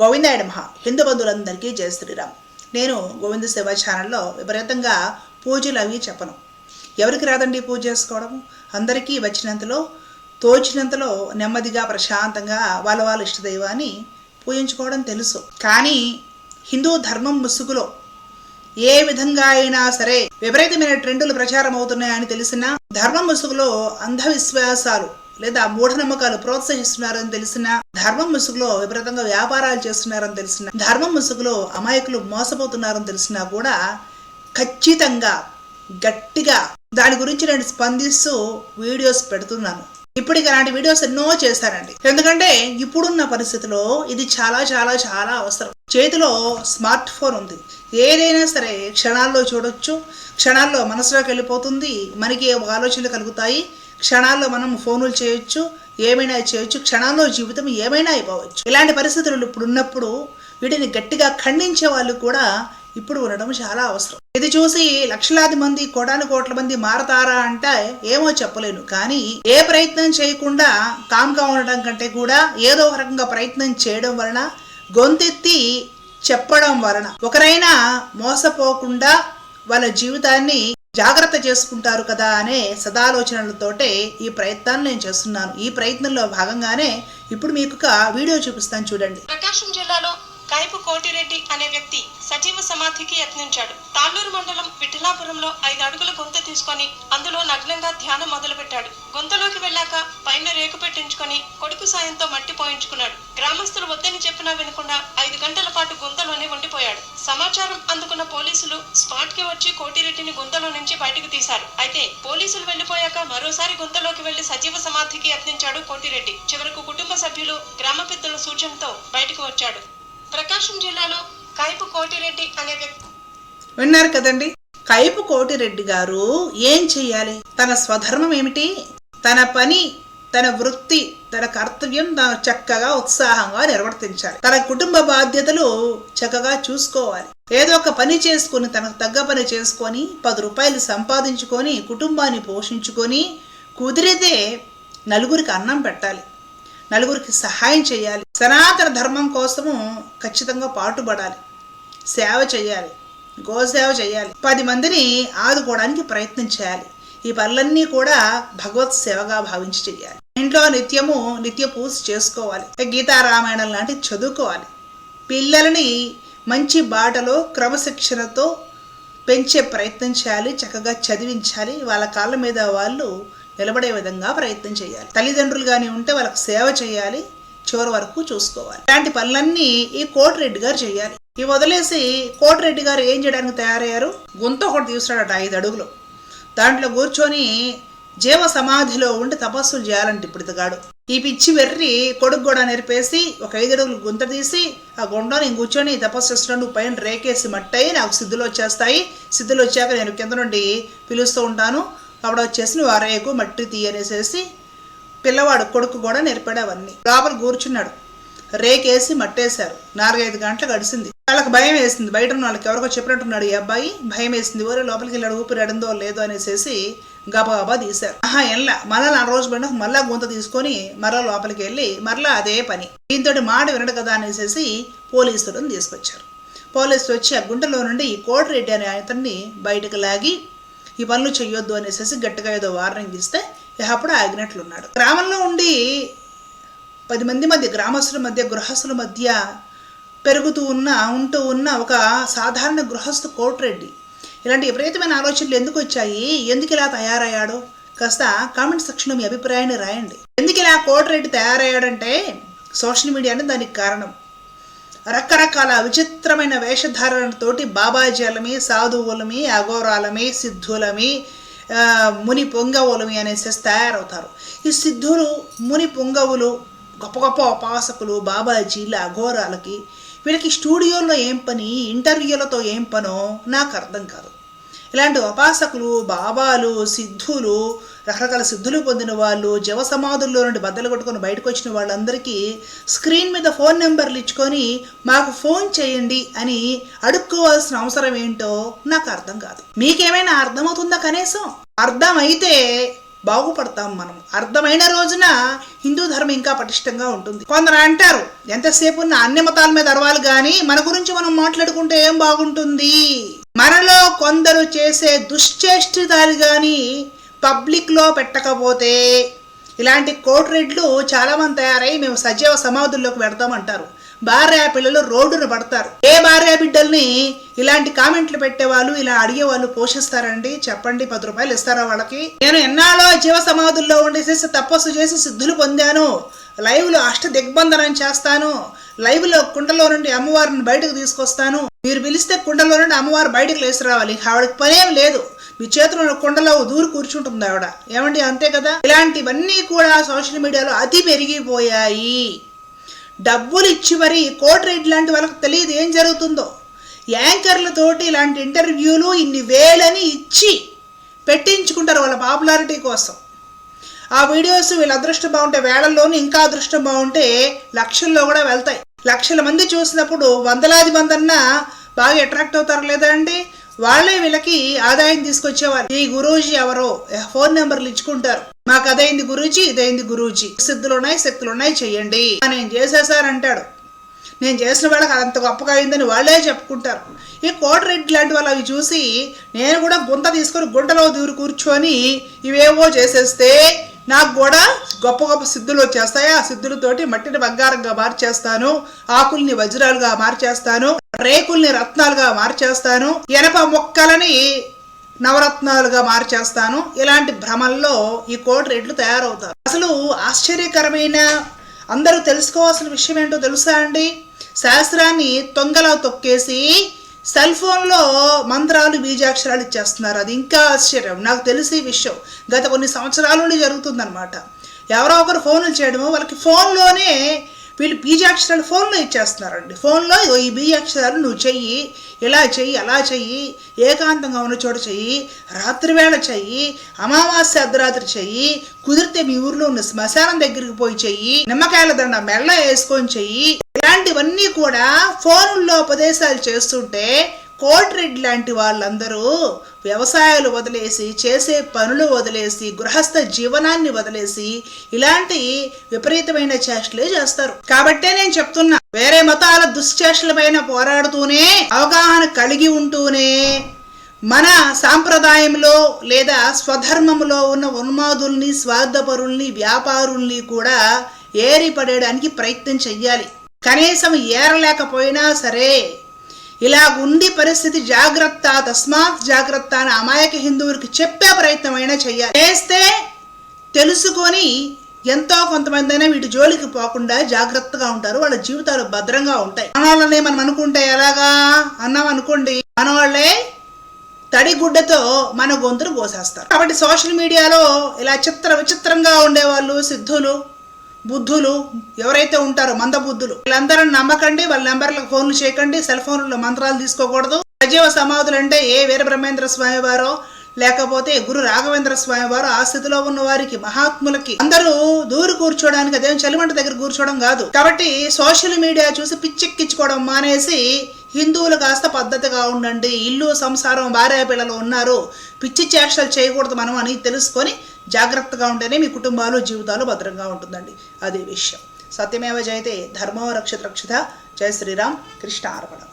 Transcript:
గోవిందాయడ మహా హిందూ బంధువులందరికీ జయ శ్రీరామ్. నేను గోవింద సేవ ఛానల్లో విపరీతంగా పూజలు అవి చెప్పను. ఎవరికి రాదండి పూజ చేసుకోవడం అందరికీ వచ్చినంతలో తోచినంతలో నెమ్మదిగా ప్రశాంతంగా వాళ్ళ వాళ్ళ ఇష్టదైవాన్ని పూజించుకోవడం తెలుసు. కానీ హిందూ ధర్మం ముసుగులో ఏ విధంగా అయినా సరే విపరీతమైన ట్రెండులు ప్రచారం అవుతున్నాయని తెలిసిన ధర్మం ముసుగులో అంధవిశ్వాసాలు లేదా మూఢనమ్మకాలు ప్రోత్సహిస్తున్నారని తెలిసిన ధర్మం ముసుగులో విపరీతంగా వ్యాపారాలు చేస్తున్నారని తెలిసిన ధర్మం ముసుగులో అమాయకులు మోసపోతున్నారని తెలిసినా కూడా ఖచ్చితంగా గట్టిగా దాని గురించి నేను స్పందిస్తూ వీడియోస్ పెడుతున్నాను. ఇప్పటికి అలాంటి వీడియోస్ ఎన్నో చేశానండి. ఎందుకంటే ఇప్పుడున్న పరిస్థితిలో ఇది చాలా చాలా చాలా అవసరం. చేతిలో స్మార్ట్ ఫోన్ ఉంది. ఏదైనా సరే క్షణాల్లో చూడొచ్చు. క్షణాల్లో మనసులోకి వెళ్ళిపోతుంది. మనకి ఆలోచనలు కలుగుతాయి. క్షణాల్లో మనం ఫోనులు చేయొచ్చు ఏమైనా చేయొచ్చు క్షణాల్లో జీవితం ఏమైనా అయిపోవచ్చు. ఇలాంటి పరిస్థితులు ఇప్పుడు ఉన్నప్పుడు వీటిని గట్టిగా ఖండించే వాళ్ళు కూడా ఇప్పుడు ఉండడం చాలా అవసరం. ఇది చూసి లక్షలాది మంది కోటాను కోట్ల మంది మారతారా అంటే ఏమో చెప్పలేను. కానీ ఏ ప్రయత్నం చేయకుండా కామ్గా ఉండడం కంటే కూడా ఏదో ఒక రకంగా ప్రయత్నం చేయడం వలన గొంతెత్తి చెప్పడం వలన ఒకరైనా మోసపోకుండా వాళ్ళ జీవితాన్ని జాగ్రత్త చేసుకుంటారు కదా అనే సదాలోచనలతోటే ఈ ప్రయత్నాన్ని నేను చేస్తున్నాను. ఈ ప్రయత్నంలో భాగంగానే ఇప్పుడు మీకు ఒక వీడియో చూపిస్తాను చూడండి. ప్రకాశం జిల్లాలో కైపు కోటిరెడ్డి అనే వ్యక్తి సజీవ సమాధికి యత్నించాడు. తాళ్ళూరు మండలం విఠలాపురంలో ఐదు అడుగుల గుంత తీసుకొని అందులో నగ్నంగా ధ్యానం మొదలుపెట్టాడు. గుంతలోకి పైన రేకు పెట్టించుకొని కొడుకు సాయంతో మట్టి పోయించుకున్నాడు. గ్రామస్తులు వద్దని చెప్పినా వినకుండా ఐదు గంటల పాటు గుంతలోనే ఉండిపోయాడు. సమాచారం అందుకున్న పోలీసులు స్పాట్కి వచ్చి కోటిరెడ్డిని గుంతలో నుంచి బయటకు తీశారు. అయితే పోలీసులు వెళ్ళిపోయాక మరోసారి గుంతలోకి వెళ్ళి సజీవ సమాధికి యత్నించాడు కోటిరెడ్డి. చివరకు కుటుంబ సభ్యులు గ్రామ పెద్దల సూచనతో బయటకు వచ్చాడు. ప్రకాశం జిల్లాలో కైపు కోటిరెడ్డి అనే వ్యక్తి విన్నారు కదండి? కైపు కోటిరెడ్డి గారు ఏం చెయ్యాలి? తన స్వధర్మం ఏమిటి? తన పని తన వృత్తి తన కర్తవ్యం తాను చక్కగా ఉత్సాహంగా నిర్వర్తించాలి. తన కుటుంబ బాధ్యతలు చక్కగా చూసుకోవాలి. ఏదో ఒక పని చేసుకొని తనకు తగ్గ పని చేసుకొని పది రూపాయలు సంపాదించుకొని కుటుంబాన్ని పోషించుకొని కుదిరితే నలుగురికి అన్నం పెట్టాలి. నలుగురికి సహాయం చేయాలి. సనాతన ధర్మం కోసము ఖచ్చితంగా పాటుపడాలి. సేవ చేయాలి. గోసేవ చేయాలి. పది మందిని ఆదుకోవడానికి ప్రయత్నం చేయాలి. ఈ పనులన్నీ కూడా భగవత్ సేవగా భావించి చేయాలి ఇంట్లో నిత్యము నిత్య పూజ చేసుకోవాలి. గీతారామాయణం లాంటివి చదువుకోవాలి. పిల్లలని మంచి బాటలో క్రమశిక్షణతో పెంచే ప్రయత్నం చేయాలి. చక్కగా చదివించాలి. వాళ్ళ కాళ్ళ మీద వాళ్ళు నిలబడే విధంగా ప్రయత్నం చేయాలి. తల్లిదండ్రులు కానీ ఉంటే వాళ్ళకి సేవ చేయాలి. చివరి వరకు చూసుకోవాలి. ఇలాంటి పనులన్నీ ఈ కోటిరెడ్డి గారు చేయాలి. ఇవి వదిలేసి కోటిరెడ్డి గారు ఏం చేయడానికి తయారయ్యారు? గుంత ఒకటి తీసుకురాడట ఐదు అడుగులు. దాంట్లో కూర్చొని జీవ సమాధిలో ఉండి తపస్సులు చేయాలంటే ఇప్పటిగాడు ఈ పిచ్చి వెర్రి కొడుకు కూడా నేర్పేసి ఒక ఐదు అడుగులు గుంత తీసి ఆ గుండో నేను కూర్చొని తపస్సు చేస్తున్నాడు నువ్వు పైన రేకేసి మట్టయి నాకు సిద్ధులు వచ్చేస్తాయి. సిద్ధులు వచ్చాక నేను కింద నుండి పిలుస్తూ ఉంటాను. అప్పుడు వచ్చేసి నువ్వు ఆ రేకు మట్టి తీయనేసేసి పిల్లవాడు కొడుకు కూడా నేర్పాడు అవన్నీ. లోపల కూర్చున్నాడు. రేకేసి మట్టేశారు. నాలుగైదు గంటలు గడిచింది వాళ్ళకి భయం వేసింది. బయట ఉన్న వాళ్ళకి ఎవరికో చెప్పినట్టున్నాడు ఈ అబ్బాయి. భయం వేసింది. ఓరే లోపలికి వెళ్ళాడు. ఊపిరి అడిందో లేదో అనేసి గబగబా తీశారు. ఆహా ఎల్లా. మళ్ళా నా రోజు పడిన మళ్ళా గుంత తీసుకొని మరలా లోపలికి వెళ్ళి మరలా అదే పని. దీంతో మాట వినడు కదా అనేసి పోలీసులను తీసుకొచ్చారు. పోలీసులు వచ్చి ఆ గుంటలో నుండి ఈ కోటిరెడ్డి అనే అతన్ని బయటకు లాగి ఈ పనులు చెయ్యొద్దు అనేసి గట్టిగా ఏదో వార్నింగ్ ఇస్తే అప్పుడు ఆగినట్లున్నాడు. గ్రామంలో ఉండి పది మంది మధ్య గ్రామస్తుల మధ్య గృహస్థుల మధ్య పెరుగుతూ ఉన్న ఉంటూ ఉన్న ఒక సాధారణ గృహస్థు కోటిరెడ్డి. ఇలాంటి విపరీతమైన ఆలోచనలు ఎందుకు వచ్చాయి? ఎందుకు ఇలా తయారయ్యాడో? కాస్త కామెంట్ సెక్షన్లో మీ అభిప్రాయాన్ని రాయండి. ఎందుకు ఇలా కోటిరెడ్డి తయారయ్యాడంటే సోషల్ మీడియానే దానికి కారణం. రకరకాల విచిత్రమైన వేషధారణతోటి బాబాజీలమి సాధువులమి అఘోరాలమి సిద్ధులమి ముని పొంగవులమి అనేసి తయారవుతారు. ఈ సిద్ధులు ముని పొంగవులు గొప్ప గొప్ప ఉపాసకులు బాబాజీల అఘోరాలకి వీళ్ళకి స్టూడియోలో ఏం పని ఇంటర్వ్యూలతో ఏం పనో నాకు అర్థం కాదు. ఇలాంటి ఉపాసకులు బాబాలు సిద్ధులు రకరకాల సిద్ధులు పొందిన వాళ్ళు జవ సమాధుల్లో నుండి బద్దలు కొట్టుకొని బయటకు వచ్చిన వాళ్ళందరికీ స్క్రీన్ మీద ఫోన్ నెంబర్లు ఇచ్చుకొని మాకు ఫోన్ చేయండి అని అడుక్కోవాల్సిన అవసరం ఏంటో నాకు అర్థం కాదు. మీకేమైనా అర్థమవుతుందా కనీసం? అర్థమైతే బాగుపడతాం మనం. అర్థమైన రోజున హిందూ ధర్మం ఇంకా పటిష్టంగా ఉంటుంది. కొందరు అంటారు ఎంతసేపు ఉన్న అన్ని మతాల మీద అరవాలి కానీ మన గురించి మనం మాట్లాడుకుంటే ఏం బాగుంటుంది? మనలో కొందరు చేసే దుశ్చేష్టితాలు కానీ పబ్లిక్లో పెట్టకపోతే ఇలాంటి కోట్ రెడ్లు చాలామంది తయారై మేము సజీవ సమాధుల్లోకి పెడతామంటారు భార్య పిల్లలు రోడ్డున పడతారు. ఏ భార్య బిడ్డల్ని ఇలాంటి కామెంట్లు పెట్టేవాళ్ళు ఇలా అడిగే వాళ్ళు పోషిస్తారండి? చెప్పండి పది రూపాయలు ఇస్తారా వాళ్ళకి? నేను ఎన్నాళ్ళో జీవ సమాధుల్లో ఉండేసేసి తపస్సు చేసి సిద్ధులు పొందాను. లైవ్లో అష్ట దిగ్బంధనం చేస్తాను. లైవ్లో కుండలో నుండి అమ్మవారిని బయటకు తీసుకొస్తాను. మీరు పిలిస్తే కుండలో నుండి అమ్మవారు బయటకు లేచి రావాలి. ఆవిడకి పనేం లేదు. మీ చేతిలో కుండలో దూరు కూర్చుంటుంది ఆవిడ. ఏమండి అంతే కదా? ఇలాంటివన్నీ కూడా సోషల్ మీడియాలో అతి పెరిగిపోయాయి. డబ్బులు ఇచ్చి మరి కోట్ రేట్ లాంటి వాళ్ళకి తెలియదు ఏం జరుగుతుందో. యాంకర్లతోటి ఇలాంటి ఇంటర్వ్యూలు ఇన్ని వేలని ఇచ్చి పెట్టించుకుంటారు వాళ్ళ పాపులారిటీ కోసం. ఆ వీడియోస్ వీళ్ళ అదృష్టం బాగుంటే వేళల్లోనూ ఇంకా అదృష్టం బాగుంటే లక్షల్లో కూడా వెళ్తాయి. లక్షల మంది చూసినప్పుడు వందలాది మంది అన్నా బాగా అట్రాక్ట్ అవుతారు లేదా అండి? వాళ్ళే వీళ్ళకి ఆదాయం తీసుకొచ్చేవారు. ఈ గురూజీ ఎవరో ఫోన్ నెంబర్లు ఇచ్చుకుంటారు. మాకు అదైంది గురూజీ ఇదైంది గురూజీ. సిద్ధులు ఉన్నాయి శక్తులు ఉన్నాయి చెయ్యండి నేను చేసేసారంటాడు నేను చేసిన వాళ్ళకి అంత గొప్పగా అయిందని వాళ్ళే చెప్పుకుంటారు. ఈ కోటరెడ్డి లాంటి వాళ్ళు అవి చూసి నేను కూడా గుంత తీసుకొని గుంటలో దూరి కూర్చొని ఇవేవో చేసేస్తే నాకు కూడా గొప్ప గొప్ప సిద్ధులు వచ్చేస్తాయి. ఆ సిద్ధులతోటి మట్టిని బంగారంగా మార్చేస్తాను ఆకుల్ని వజ్రాలుగా మార్చేస్తాను రేకుల్ని రత్నాలుగా మార్చేస్తాను ఎనప మొక్కలని నవరత్నాలుగా మార్చేస్తాను. ఇలాంటి భ్రమల్లో ఈ కోటి రేట్లు తయారవుతారు. అసలు ఆశ్చర్యకరమైన అందరూ తెలుసుకోవాల్సిన విషయం ఏంటో తెలుసా అండి? శాస్త్రాన్ని తొంగలో తొక్కేసి సెల్ ఫోన్లో మంత్రాలు బీజాక్షరాలు ఇచ్చేస్తున్నారు. అది ఇంకా ఆశ్చర్యం. నాకు తెలిసి ఈ విషయం. గత కొన్ని సంవత్సరాల నుండి జరుగుతుందన్నమాట. ఎవరో ఒకరు ఫోన్లు చేయడము వాళ్ళకి ఫోన్లోనే వీళ్ళు బీజాక్షరాలు ఫోన్లో ఇచ్చేస్తున్నారండి. ఫోన్లో ఈ ఈ బీజాక్షరాలు నువ్వు చెయ్యి ఇలా చెయ్యి అలా చెయ్యి ఏకాంతంగా ఉన్న చోట చెయ్యి రాత్రివేళ చెయ్యి అమావాస్య అర్ధరాత్రి చెయ్యి కుదిరితే మీ ఊర్లో ఉన్న శ్మశానం దగ్గరికి పోయి చెయ్యి నిమ్మకాయల దండ మెల్ల వేసుకొని చెయ్యి ఇలాంటివన్నీ కూడా ఫోన్లో ఉపదేశాలు చేస్తుంటే కోట్రెడ్ లాంటి వాళ్ళందరూ వ్యవసాయాలు వదిలేసి చేసే పనులు వదిలేసి గృహస్థ జీవనాన్ని వదిలేసి ఇలాంటి విపరీతమైన చేష్టలే చేస్తారు. కాబట్టే నేను చెప్తున్నా వేరే మతాల దుశ్చేష్టలపైన పోరాడుతూనే అవగాహన కలిగి ఉంటూనే మన సాంప్రదాయంలో లేదా స్వధర్మంలో ఉన్న ఉన్మాదుల్ని స్వార్థపరుల్ని వ్యాపారుల్ని కూడా ఏరి పడేయడానికి ప్రయత్నం చెయ్యాలి. కనీసం ఏరలేకపోయినా సరే ఇలా ఉండి పరిస్థితి జాగ్రత్త తస్మాత్ జాగ్రత్త అని అమాయక హిందువులకి చెప్పే ప్రయత్నం అయినా చేయాలి చేస్తే తెలుసుకొని ఎంతో కొంతమంది అయినా వీటి జోలికి పోకుండా జాగ్రత్తగా ఉంటారు వాళ్ళ జీవితాలు భద్రంగా ఉంటాయి. మనవాళ్ళనే మనం అనుకుంటే ఎలాగా? అన్నాం అనుకోండి మనవాళ్ళే తడిగుడ్డతో మన గొంతును కోసేస్తారు. కాబట్టి సోషల్ మీడియాలో ఇలా చిత్ర విచిత్రంగా ఉండేవాళ్ళు సిద్ధులు బుద్ధులు ఎవరైతే ఉంటారో మంద బుద్ధులు వీళ్ళందరూ నమ్మకండి వాళ్ళ నెంబర్లకు ఫోన్లు చేయకండి సెల్ ఫోన్లలో మంత్రాలు తీసుకోకూడదు. సజీవ సమాధులు అంటే ఏ వీరబ్రహ్మేంద్ర స్వామి వారో లేకపోతే గురు రాఘవేంద్ర స్వామి వారు ఆ స్థితిలో ఉన్న వారికి మహాత్ములకి అందరూ దూరు కూర్చోడానికి అదేం చలిమంట దగ్గర కూర్చోవడం కాదు. కాబట్టి సోషల్ మీడియా చూసి పిచ్చెక్కించుకోవడం మానేసి హిందువులు కాస్త పద్ధతిగా ఉండండి ఇల్లు సంసారం భార్య పిల్లలు ఉన్నారు పిచ్చి చేష్టలు చేయకూడదు మనం అని తెలుసుకొని జాగ్రత్తగా ఉంటేనే మీ కుటుంబాలు జీవితాలు భద్రంగా ఉంటుందండి. అదే విషయం. సత్యమేవ జయతే ధర్మో రక్షిత రక్షిత. జయ శ్రీరామ్ కృష్ణ అర్పణం